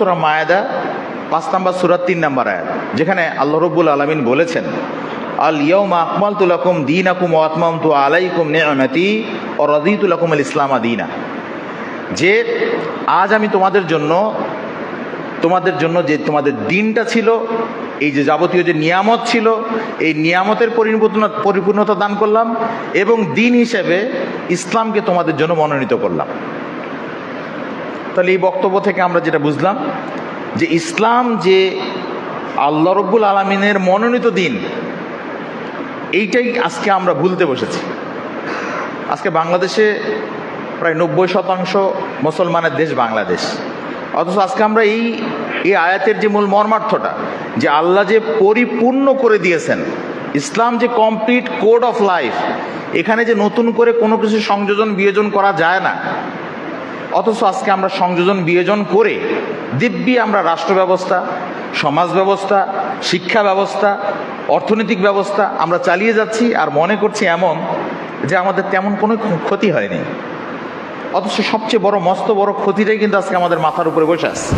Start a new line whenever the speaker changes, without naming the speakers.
সুরা মায়াদা, পাঁচ নাম্বার সুরাত তিন নাম্বার আয়াত, যেখানে আল্লাহ রব্বুল আলমিন বলেছেন, আল ইয়ৌমা আকমাল তুলাকুম দিন আকুম আতমাম তু আলাইকুম নেমতি ও রদিতুলাকুম আল ইসলামা দিনা। যে আজ আমি তোমাদের জন্য তোমাদের জন্য যে তোমাদের দিনটা ছিল, এই যে যাবতীয় যে নিয়ামত ছিল, এই নিয়ামতের পরিপূর্ণ, পরিপূর্ণতা দান করলাম এবং দিন হিসেবে ইসলামকে তোমাদের জন্য মনোনীত করলাম। তাহলে এই বক্তব্য থেকে আমরা যেটা বুঝলাম, যে ইসলাম যে আল্লাহ রব্বুল আলমিনের মনোনীত দিন, এইটাই আজকে আমরা ভুলতে বসেছি। আজকে বাংলাদেশে প্রায় নব্বই শতাংশ মুসলমানের দেশ বাংলাদেশ। অথচ আজকে আমরা এই এই আয়াতের যে মূল মর্মার্থটা, যে আল্লাহ যে পরিপূর্ণ করে দিয়েছেন, ইসলাম যে কমপ্লিট কোড অফ লাইফ, এখানে যে নতুন করে কোনো কিছু সংযোজন বিয়োজন করা যায় না অথচ আজকে আমরা সংযোজন বিয়োজন করে দিব্যি আমরা রাষ্ট্র ব্যবস্থা, সমাজ ব্যবস্থা, শিক্ষা ব্যবস্থা, অর্থনৈতিক ব্যবস্থা আমরা চালিয়ে যাচ্ছি আর মনে করছি এমন যে আমাদের তেমন কোনো ক্ষতি হয়নি। অথচ সবচেয়ে বড়, মস্ত বড় ক্ষতিটাই কিন্তু আজকে আমাদের মাথার উপরে বসে আছে।